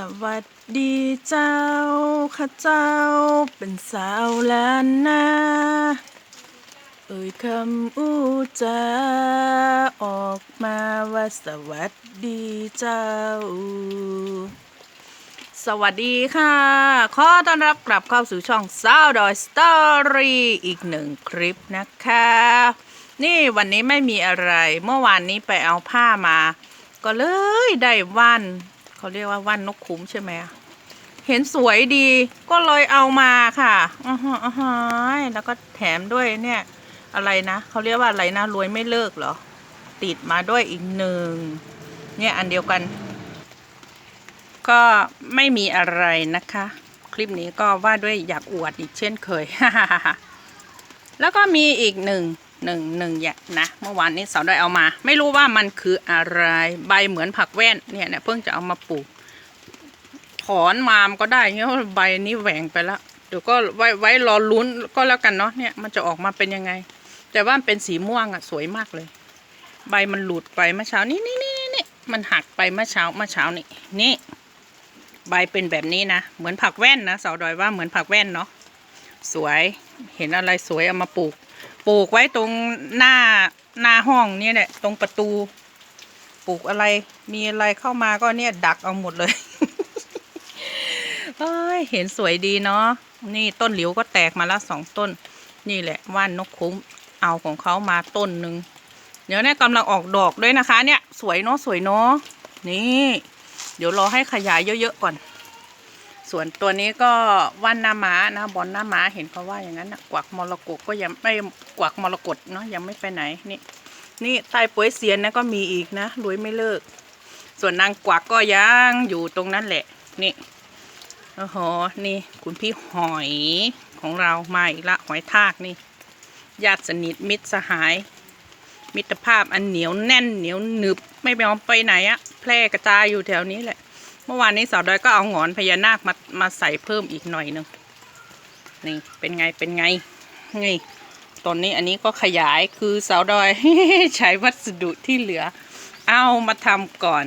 สวัสดีเจ้าข้าเจ้าเป็นสาวล้านนาเอ่ยคำอู้จาออกมาว่าสวัสดีเจ้า สวัสดีค่ะ ขอต้อนรับกลับเข้าสู่ช่องสาวดอยสตอรี่อีกหนึ่งคลิปนะคะ นี่วันนี้ไม่มีอะไร เมื่อวานนี้ไปเอาผ้ามา ก็เลยได้ว่าน เขาเรียกว่าว่านนกคุ้มใช่ไหมเห็นสวยดีก็เลยเอามาค่ะอือฮะอือฮะแล้วก็แถมด้วยเนี่ย อะไรนะเขาเรียกว่าอะไรนะรวยไม่เลิกเหรอ ติดมาด้วยอีกหนึ่งเนี่ยอันเดียวกัน ก็ไม่มีอะไรนะคะ คลิปนี้ก็ว่าด้วยอยากอวดอีกเช่นเคย แล้วก็มีอีกหนึ่ง หนึ่งหนึ่งอย่างนะเมื่อวานนี้สาวได้เอามา ไม่รู้ว่ามันคืออะไรใบเหมือนผักแว่นเนี่ยเนี่ยเพิ่งจะเอามาปลูก ถอนมามก็ได้เงี้ยใบนี้แหว่งไปแล้วเดี๋ยวก็ไว้ไว้รอลุ้นก็แล้วกันเนาะเนี่ยมันจะออกมาเป็นยังไง แต่ว่าเป็นสีม่วงอะสวยมากเลย ใบมันหลุดไปเมื่อเช้านี่นี่นี่นี่มันหักไปเมื่อเช้าเมื่อเช้านี่นี่ ใบเป็นแบบนี้นะเหมือนผักแว่นนะสาวดอยว่าเหมือนผักแว่นเนาะสวยเห็นอะไรสวยเอามาปลูก ปลูกไว้ตรงหน้าหน้าห้องเนี่ยแหละตรงประตู ปลูกอะไร มีอะไรเข้ามาก็เนี่ยดักเอาหมดเลยเอ้ยเห็นสวยดีเนาะนี่ต้นหลิวก็แตกมาแล้วสองต้น นี่แหละว่านนกคุ้มเอาของเขามาต้นหนึ่งเดี๋ยวเนี่ยกำลังออกดอกด้วยนะคะ เนี่ย สวยเนาะสวยเนาะนี่ เดี๋ยวรอให้ขยายเยอะๆก่อน ส่วนตัวนี้ก็ว่านหน้าม้านะบอลหน้าม้าเห็นเขาว่าอย่างนั้นนะกวักมรกตก็ยังไม่กวักมรกตเนาะยังไม่ไปไหนนี่นี่ใต้ป่วยเสียนนะก็มีอีกนะรวยไม่เลิก ส่วนนางกวักก็ยังอยู่ตรงนั้นแหละ นี่โอ้โหนี่คุณพี่หอยของเรามาอีกละหอยทากนี่ญาติสนิทมิตรสหาย มิตรภาพอันเหนียวแน่นเหนียวหนึบไม่ยอมไปไหนอะแพร่กระจายอยู่แถวนี้แหละ เมื่อวานนี้สาวดอยก็เอาหงอนพญานาคมามาใส่เพิ่มอีกหน่อยหนึงนี่เป็นไงเป็นไงนี่ตอนนี้อันนี้ก็ขยายคือสาวดอย ใช้วัสดุที่เหลือ เอามาทำก่อน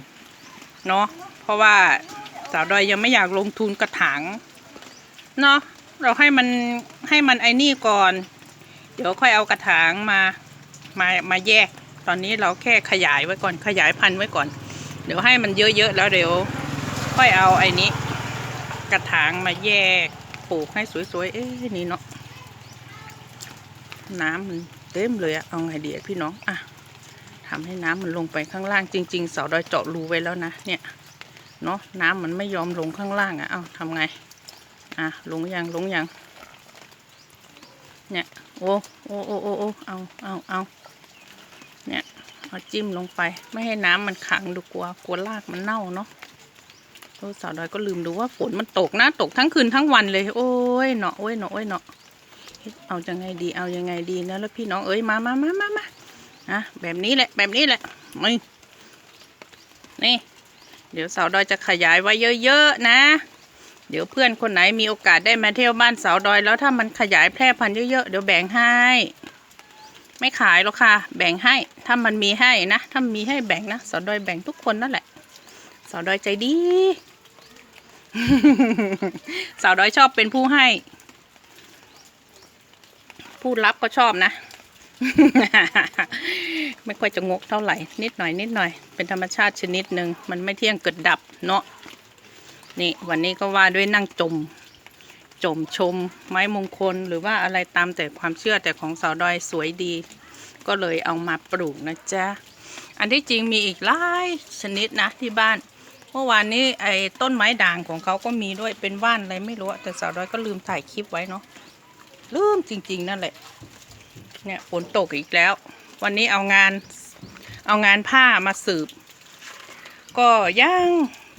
เนาะเพราะว่าสาวดอยยังไม่อยากลงทุนกระถางเนาะเราให้มันให้มันไอ้นี่ก่อน เดี๋ยวค่อยเอากระถางมามามาแยก ตอนนี้เราแค่ขยายไว้ก่อนขยายพันธุ์ไว้ก่อน เดี๋ยวให้มันเยอะๆแล้วเดี๋ยว ค่อยเอาไอ้นี้ กระถางมาแยกปลูกให้สวยๆ เอ๊ะนี่เนาะน้ำมันเต็มเลยอะเอาไงดีพี่น้องอะทำให้น้ำมันลงไปข้างล่างจริง ๆ เสาดอยเจาะรูไว้แล้วนะเนี่ยเนาะน้ำมันไม่ยอมลงข้างล่างอะเอาทำไงอะลงยังลงยังเนี่ยโอ้โอ้โอ้โอ้โอ้เอาเอาเอาเนี่ยเอาจิ้มลงไป ไม่ให้น้ำมันขังดูกลัวกลัวรากมันเน่าเนาะ โอ้สาวดอยก็ลืมดูว่าฝนมันตกนะ ตกทั้งคืนทั้งวันเลย โอ้ยเนาะโอ้ยเนาะโอ้ยเนาะเอายังไงดีเอายังไงดีนะแล้วพี่น้องเอ้ยมามามามามาอะแบบนี้แหละ แบบนี้แหละนี่นี่ เดี๋ยวสาวดอยจะขยายไว้เยอะๆนะ เดี๋ยวเพื่อนคนไหนมีโอกาสได้มาเที่ยวบ้านสาวดอยแล้วถ้ามันขยายแพร่พันธุ์เยอะๆเดี๋ยวแบ่งให้ ไม่ขายหรอกค่ะ แบ่งให้ถ้ามันมีให้นะถ้ามีให้แบ่งนะสาวดอยแบ่งทุกคนนั่นแหละสาวดอยใจดี สาวดอยชอบเป็นผู้ให้ ผู้รับก็ชอบนะ ไม่ค่อยจะงกเท่าไหร่ นิดหน่อยนิดหน่อย เป็นธรรมชาติชนิดหนึ่งมันไม่เที่ยงเกิดดับเนาะนี่วันนี้ก็ว่าด้วยนั่งจม จมชม ไม้มงคลหรือว่าอะไรตามแต่ความเชื่อแต่ของสาวดอยสวยดี ก็เลยเอามาปลูกนะจ๊ะ อันที่จริงมีอีกหลายชนิดนะที่บ้าน เมื่อวานนี้ไอ้ต้นไม้ด่างของเขาก็มีด้วยเป็นว่านอะไรไม่รู้ แต่สาวน้อยก็ลืมถ่ายคลิปไว้เนาะลืมจริง ๆ นั่นแหละ เนี่ยฝนตกอีกแล้ว วันนี้เอางานเอางานผ้ามาสืบ ก็ยัง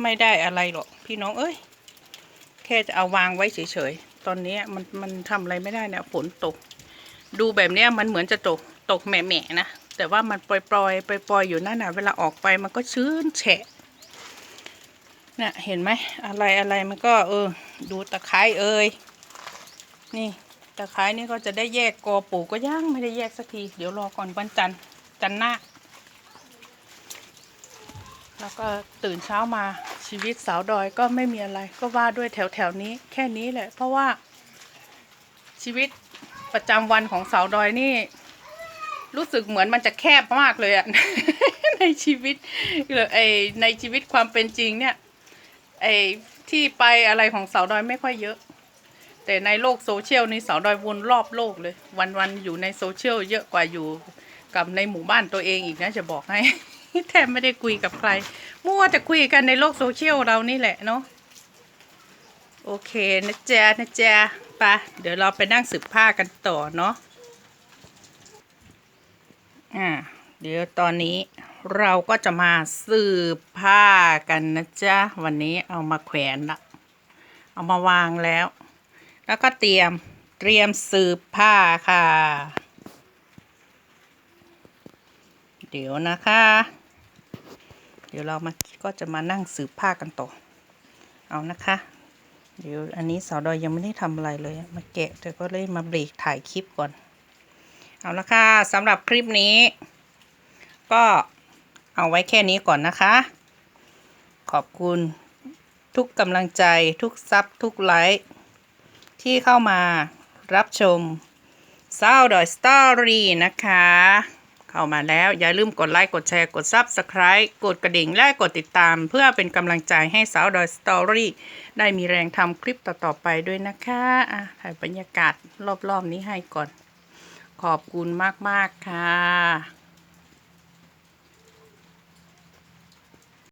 ไม่ได้อะไรหรอก พี่น้องเอ้ย แค่จะเอาวางไว้เฉยๆ ตอนนี้มันมันทำอะไรไม่ได้เนี่ยฝนตก ดูแบบเนี้ยมันเหมือนจะตกตกแหม่ๆนะ แต่ว่ามันปล่อยๆปล่อยปลอยๆอยู่นั่นนะเวลาออกไปมันก็ชื้นแฉะ เนี่ยเห็นไหมอะไรอะไรมันก็เออ ดูตะไคร้เอ่ยนี่ตะไคร้นี่ก็จะได้แยกกอปลูกก็ย่างไม่ได้แยกสักที เดี๋ยวรอก่อนวันจันทร์จันทร์หน้า แล้วก็ตื่นเช้ามาชีวิตสาวดอยก็ไม่มีอะไรก็ว่าด้วยแถวแถวนี้แค่นี้แหละ เพราะว่าชีวิตประจำวันของสาวดอยนี่ รู้สึกเหมือนมันจะแคบมากเลยอะในชีวิตหรือไอในชีวิตความเป็นจริงเนี่ย ไอ้ที่ไปอะไรของสาวดอยไม่ค่อยเยอะ แต่ในโลกโซเชียลนี่สาวดอยวนรอบโลกเลย วันๆอยู่ในโซเชียลเยอะกว่าอยู่กับในหมู่บ้านตัวเองอีกนะจะบอกให้ แทบไม่ได้คุยกับใคร มั่วจะคุยกันในโลกโซเชียลเรานี่แหละเนาะโอเคนะจ๊ะนะจ๊ะไปเดี๋ยวเราไปนั่งสืบผ้ากันต่อเนาะอ่าเดี๋ยวตอนนี้ เราก็จะมาสืบผ้ากันนะจ๊ะ วันนี้เอามาแขวนละเอามาวางแล้ว แล้วก็เตรียมเตรียมสืบผ้าค่ะ เดี๋ยวนะคะ เดี๋ยวเรามาก็จะมานั่งสืบผ้ากันต่อ เอานะคะ เดี๋ยวอันนี้สาวดอยยังไม่ได้ทำอะไรเลย มาแกะแต่ก็เลยมาเบรกถ่ายคลิปก่อน เอาละค่ะสำหรับคลิปนี้ก็ เอาไว้แค่นี้ก่อนนะคะ ขอบคุณทุกกำลังใจทุกซับทุกไลค์ที่เข้ามารับชมเศร้าดอยสตอรี่นะคะ เข้ามาแล้วอย่าลืมกดไลค์กดแชร์กด Subscribe กดกระดิ่งและกดติดตาม เพื่อเป็นกำลังใจให้สาวดอยสตอรี่ได้มีแรงทำคลิปต่อ ๆ ไปด้วยนะคะอะถ่ายบรรยากาศรอบ ๆ นี้ให้ก่อน ขอบคุณมาก ๆ ค่ะ